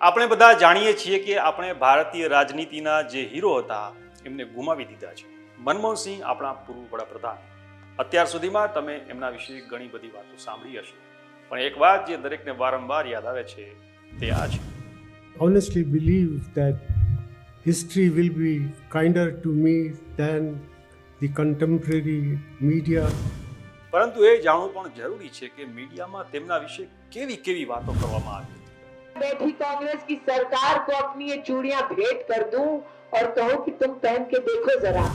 આપણે બધા જાણીએ છીએ કે આપણે ભારતીય રાજનીતિના જે હીરો હતા એમને ગુમાવી દીધા છે. મનમોહનસિંહ આપણા પૂર્વ વડાપ્રધાન. અત્યાર સુધીમાં તમે એમના વિશે ઘણી બધી વાતો સાંભળી હશે. પણ એક વાત જે દરેકને વારંવાર યાદ આવે છે તે આ છે. Honestly believe that history will be kinder to me than the contemporary media. પરંતુ એ જાણવું પણ જરૂરી છે કે મીડિયામાં તેમના વિશે કેવી કેવી વાતો કરવામાં આવી. बैठी कांग्रेस की सरकार को अपनी ये चूड़ियां भेंट कर दूं और कहूं कि तुम पहन के देखो जरा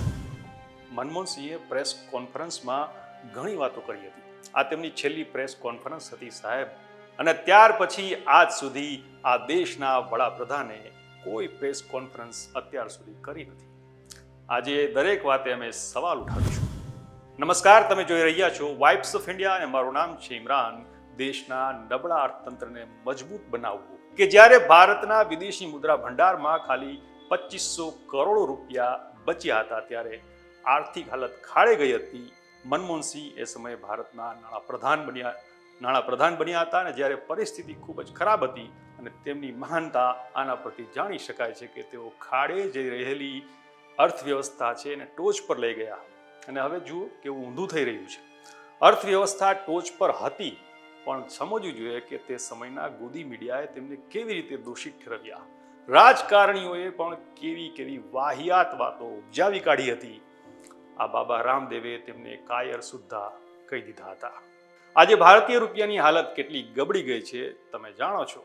મનમોહનસિંહે પ્રેસ કોન્ફરન્સમાં ઘણી વાતો કરી હતી આ તેમની છેલ્લી પ્રેસ કોન્ફરન્સ હતી સાહેબ અને ત્યાર પછી આજ સુધી આ દેશના વડાપ્રધાને કોઈ પ્રેસ કોન્ફરન્સ અત્યાર સુધી કરી નથી આજે દરેક વાતે અમે સવાલ ઉઠાવીશું નમસ્કાર તમે જોઈ રહ્યા છો વાઇબ્સ ઓફ ઇન્ડિયા અને મારું નામ છે ઇમરાન દેશના નબળા અર્થતંત્રને મજબૂત બનાવવું કે જ્યારે ભારતના વિદેશી મુદ્રા ભંડારમાં ખાલી પચીસો કરોડ રૂપિયા બચ્યા હતા ત્યારે આર્થિક હાલત ખાડે ગઈ હતી. મનમોહનસિંહ એ સમયે ભારતના નાણાં પ્રધાન બન્યા, નાણાં પ્રધાન બન્યા હતા અને જ્યારે પરિસ્થિતિ ખૂબ જ ખરાબ હતી અને તેમની મહાનતા આના પરથી જાણી શકાય છે કે તેઓ ખાડે જઈ રહેલી અર્થવ્યવસ્થા છે એને ટોચ પર લઈ ગયા. અને હવે જુઓ કેવું ઊંધું થઈ રહ્યું છે. અર્થવ્યવસ્થા ટોચ પર હતી. પણ સમજવું જોઈએ કે તે સમયના ગોદી મીડિયાએ તેમને કેવી રીતે દોષિત ઠેરવ્યા. રાજકારણીઓએ પણ કેવી કેવી વાહિયાત વાતો ઉપજાવી કાઢી હતી. આ બાબા રામદેવે તેમને કાયર સુદ્ધા કહી દીધા હતા. આજે ભારતીય રૂપિયાની હાલત કેટલી ગબડી ગઈ છે, તમે જાણો છો.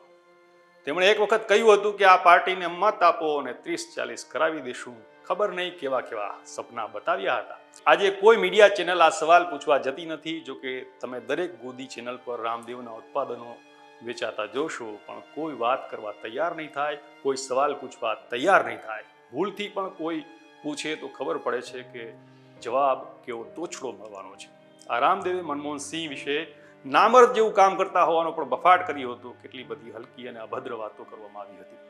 તેમણે એક વખત કહ્યું હતું કે આ પાર્ટીને મત આપો અને ત્રીસ ચાલીસ કરાવી દેશું. ખબર નહીં કેવા કેવા સપના બતાવ્યા હતા. આજે કોઈ મીડિયા ચેનલ આ સવાલ પૂછવા જતી નથી, જો કે તમે દરેક ગોદી ચેનલ પર રામદેવના ઉત્પાદનો વેચાતા જોશો, પણ કોઈ વાત કરવા તૈયાર નહીં થાય, કોઈ સવાલ પૂછવા તૈયાર નહીં થાય. ભૂલથી પણ કોઈ પૂછે તો ખબર પડે છે કે જવાબ કેવો તોછડો મળવાનો છે. આ રામદેવે મનમોહન સિંહ વિશે નામર્દ જેવું કામ કરતા હોવાનો પણ બફાટ કર્યો હતો. કેટલી બધી હલકી અને અભદ્ર વાતો કરવામાં આવી હતી.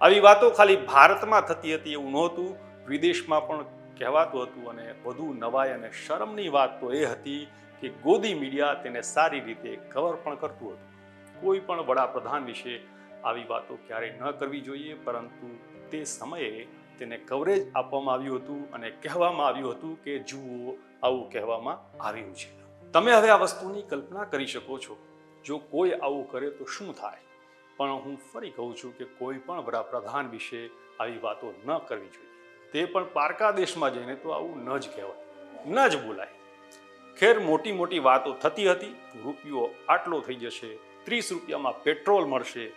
આવી વાતો ખાલી ભારતમાં થતી હતી એવું નહોતું. વિદેશમાં પણ કહેવાતું હતું અને વધુ નવાઈ અને શરમની વાત તો એ હતી કે ગોદી મીડિયા તેને સારી રીતે કવર પણ કરતું હતું. કોઈ પણ વડાપ્રધાન વિશે આવી વાતો ક્યારેય ન કરવી જોઈએ, પરંતુ તે સમયે તેને કવરેજ આપવામાં આવ્યું હતું અને કહેવામાં આવ્યું હતું કે, જુઓ, આવું કહેવામાં આવ્યું છે. તમે હવે આ વસ્તુની કલ્પના કરી શકો છો. જો કોઈ આવું કરે તો શું થાય? પણ હું ફરી કહું છું કે કોઈ પણ વડાપ્રધાન વિશે આવી વાતો ન કરવી જોઈએ. તે પણ પારકા દેશમાં જઈને તો આવું ન જ કહેવાય, ન જ બોલાય. ખેર મોટી મોટી વાતો થતી હતી, રૂપિયો આટલો થઈ જશે, ત્રીસ રૂપિયામાં પેટ્રોલ મળશે.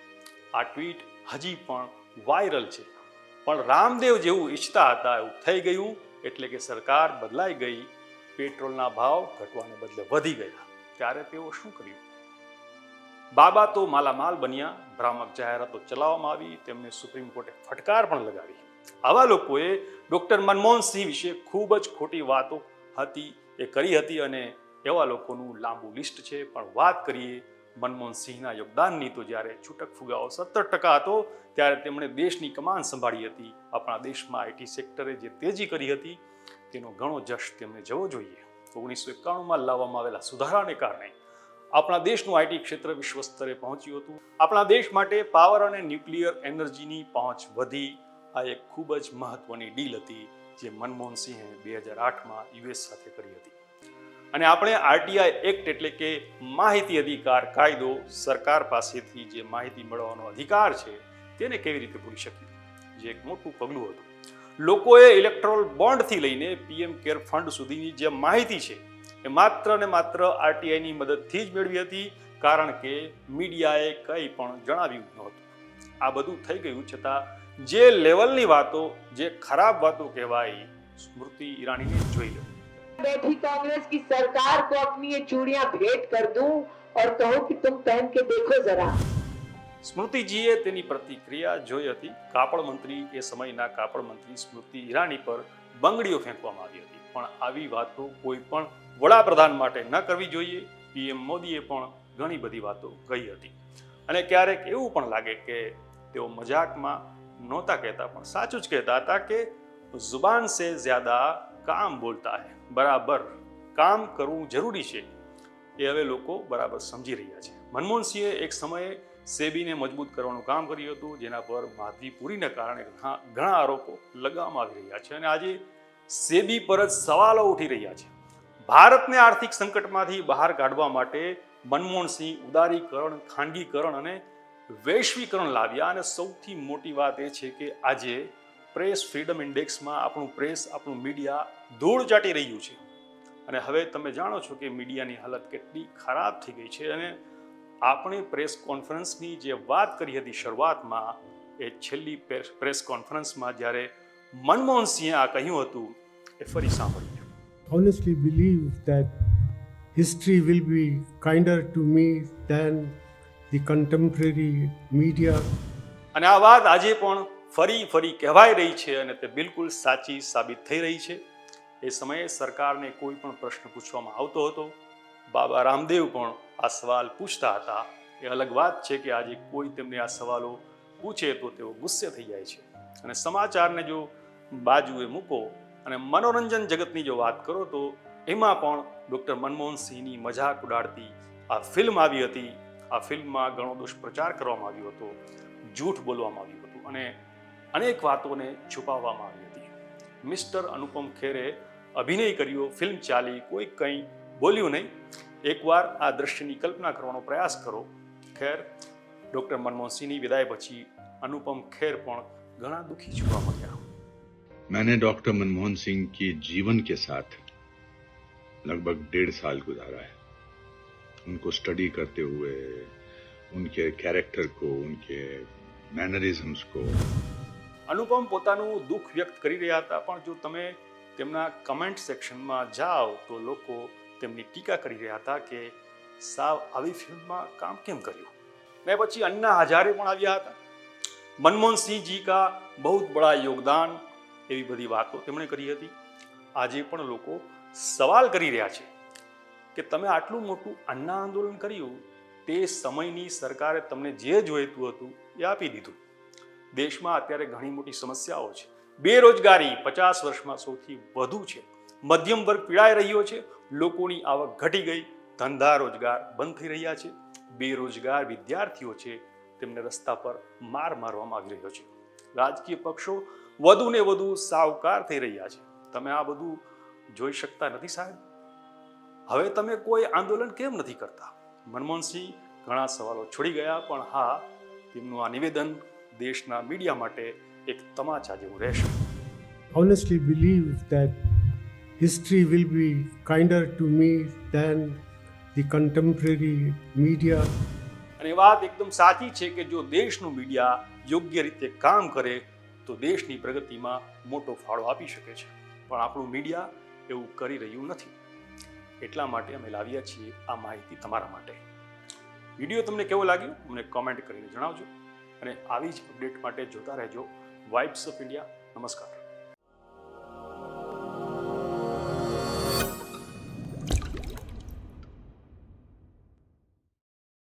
આ ટ્વીટ હજી પણ વાયરલ છે. પણ રામદેવ જેવું ઈચ્છતા હતા એવું થઈ ગયું, એટલે કે સરકાર બદલાઈ ગઈ. પેટ્રોલના ભાવ ઘટવાને બદલે વધી ગયા. ત્યારે તેઓ શું કર્યું? બાબા તો માલામાલ બન્યા, ભ્રામક જાહેરાતો ચલાવવામાં આવી, તેમને સુપ્રીમ કોર્ટે ફટકાર પણ લગાવી. આવા લોકોએ ડૉક્ટર મનમોહનસિંહ વિશે ખૂબ જ ખોટી વાતો હતી, એ કરી હતી અને એવા લોકોનું લાંબુ લિસ્ટ છે. પણ વાત કરીએ મનમોહનસિંહના યોગદાનની, તો જ્યારે છૂટક ફુગાવો સત્તર ટકા હતો, ત્યારે તેમણે દેશની કમાન સંભાળી હતી. આપણા દેશમાં આઈટી સેક્ટરે જે તેજી કરી હતી, તેનો ઘણો જશ તેમને જવો જોઈએ. ઓગણીસો એકાણુંમાં લાવવામાં આવેલા સુધારાને કારણે આપણા દેશનું આઈટી ક્ષેત્ર વિશ્વ સ્તરે પહોંચ્યું હતું. આપણા દેશ માટે પાવર અને ન્યુક્લિયર એનર્જીની પહોંચ વધી આ એક ખૂબ જ મહત્વની ડીલ હતી જે મનમોહન સિંહે બે હજાર આઠમાં યુએસ સાથે કરી હતી. અને આપણે આરટીઆઈ એક્ટ એટલે કે માહિતી અધિકાર કાયદો સરકાર પાસેથી જે માહિતી મેળવવાનો અધિકાર છે તેને કેવી રીતે ભૂલી શકીએ? જે એક મોટું પગલું હતું. લોકોએ ઇલેક્ટ્રોલ બોન્ડથી લઈને પીએમ કેર ફંડ સુધીની જે માહિતી છે એ માત્ર ને માત્ર આરટીઆઈની મદદથી જ મેળવી હતી, કારણ કે મીડિયાએ કંઈ પણ જણાવ્યું નહોતું. આ બધું થઈ ગયું છતાં જે લેવલની વાતો જે ખરાબ વાતો કહેવાય સ્મૃતિ ઈરાનીને જોઈ લો बैठी कांग्रेस की सरकार को अपनी ये चूड़ियां भेंट कर दूं और कहूं कि तुम पहन के देखो जरा સ્મૃતિજીએ તેની પ્રતિક્રિયા જોઈ હતી કાપડ મંત્રી એ સમયના કાપડ મંત્રી સ્મૃતિ ઈરાની પર બંગડીઓ ફેંકવામાં આવી હતી પણ આવી વાતો કોઈ પણ વડાપ્રધાન માટે ન કરવી જોઈએ પીએમ મોદીએ પણ ઘણી બધી વાતો કહી હતી અને ક્યારેક એવું પણ લાગે કે તેઓ મજાકમાં નહોતા કહેતા પણ સાચું જ કહેતા હતા કે જુબાન સે જ્યાદા કામ બોલતા હે બરાબર કામ કરવું જરૂરી છે એ હવે લોકો બરાબર સમજી રહ્યા છે મનમોહનસિંહે એક સમયે સેબીને મજબૂત કરવાનું કામ કર્યું હતું, જેના પર માધવીપુરીને કારણે ઘણા આરોપો લગાવવામાં આવી રહ્યા છે. અને આજે સેબી પર જ સવાલો ઉઠી રહ્યા છે. ભારતને આર્થિક સંકટમાંથી બહાર કાઢવા માટે મનમોહનસિંહ ઉદારીકરણ, ખાનગીકરણ અને વૈશ્વિકરણ લાવ્યા અને સૌથી મોટી વાત એ છે કે આજે પ્રેસ ફ્રીડમ ઇન્ડેક્સમાં આપણું પ્રેસ, આપણું મીડિયા ધૂળ ચાટી રહ્યું છે. અને હવે તમે જાણો છો કે મીડિયાની હાલત કેટલી ખરાબ થઈ ગઈ છે અને આપણે પ્રેસ કોન્ફરન્સની જે વાત કરી હતી શરૂઆતમાં, એ છેલ્લી પ્રેસ- કોન્ફરન્સમાં જ્યારે મનમોહનસિંહે આ કહ્યું હતું, એ ફરી સાંભળ્યું honestly believe that history will be kinder to me than the contemporary media. અને આ વાત આજે પણ ફરી ફરી કહેવાઈ રહી છે અને તે બિલકુલ સાચી સાબિત થઈ રહી છે. એ સમયે સરકારને કોઈ પણ પ્રશ્ન પૂછવામાં આવતો હતો. બાબા રામદેવ પણ આ સવાલ પૂછતા હતા. એ અલગ વાત છે કે આજે કોઈ તેમને આ સવાલો પૂછે તો તેઓ ગુસ્સે થઈ જાય છે. અને સમાચારને જો બાજુએ મૂકો અને મનોરંજન જગતની જો વાત કરો તો એમાં પણ ડૉક્ટર મનમોહનસિંહની મજાક ઉડાડતી આ ફિલ્મ આવી હતી. આ ફિલ્મમાં ઘણો દુષ્પ્રચાર કરવામાં આવ્યો હતો જૂઠ બોલવામાં આવ્યું હતું અને અનેક વાતોને છુપાવવામાં આવી હતી મિસ્ટર અનુપમ ખેરે અભિનય કર્યો ફિલ્મ ચાલી કોઈ કંઈ બોલ્યું નહીં એકવાર આ દ્રશ્યની કલ્પના કરવાનો પ્રયાસ કરો ખેર ડૉક્ટર મનમોહનસિંહની વિદાય પછી અનુપમ ખેર પણ ઘણા દુઃખી જોવા મળ્યા मैंने डॉक्टर मनमोहन सिंह की जीवन के साथ लगभग डेढ़ साल गुजारा है उनको स्टडी करते हुए उनके कैरेक्टर को उनके मैनरिज्म्स को અનુપમ પોતાનું દુઃખ વ્યક્ત કરી રહ્યા હતા પણ જો તમે તેમના કમેન્ટ સેક્શનમાં જાઓ તો લોકો તેમની ટીકા કરી રહ્યા હતા કે સાવ આવી ફિલ્મમાં કામ કેમ કર્યું ને પછી અન્ના હજારે પણ આવ્યા હતા મનમોહનસિંહ જી કા બહુ બડા યોગદાન એવી બધી વાતો તેમણે કરી હતી આજે પણ લોકો સવાલ કરી રહ્યા છે કે તમે આટલું મોટું અન્ના આંદોલન કર્યું, તે સમયની સરકારે તમને જે જોઈતું હતું એ આપી દીધું. દેશમાં અત્યારે ઘણી મોટી સમસ્યાઓ છે. બેરોજગારી પચાસ વર્ષમાં સૌથી વધુ છે. મધ્યમ વર્ગ પીડાઈ રહ્યો છે. લોકોની આવક ઘટી ગઈ. ધંધા રોજગાર બંધ થઈ રહ્યા છે. બેરોજગાર વિદ્યાર્થીઓ છે, તેમને રસ્તા પર માર મારવામાં આવી રહ્યો છે. રાજકીય પક્ષો વધુ ને વધુ સાવકાર થઈ રહ્યા છે. તમે આ બધું જોઈ શકતા નથી સાહેબ? હવે તમે કોઈ આંદોલન કેમ નથી કરતા? મનમોહનસિંહ ઘણા સવાલો છોડી ગયા પણ હા તેમનું આ નિવેદન દેશના મીડિયા માટે એક તમાચા જેવું રહેશે. Honestly believe that history will be kinder to me than the contemporary media અને વાત એકદમ સાચી છે કે જો દેશનું મીડિયા યોગ્ય રીતે કામ કરે તો દેશની પ્રગતિમાં મોટો ફાળો આપી શકે છે. પણ આપણું મીડિયા એવું કરી રહ્યું નથી. એટલા માટે અમે લાવ્યા છીએ આ માહિતી તમારા માટે. વીડિયો તમને કેવો લાગ્યો? અમને કોમેન્ટ કરીને જણાવજો. અને આવી જ અપડેટ માટે જોતા રહેજો. વાઇબ્સ ઓફ ઇન્ડિયા નમસ્કાર.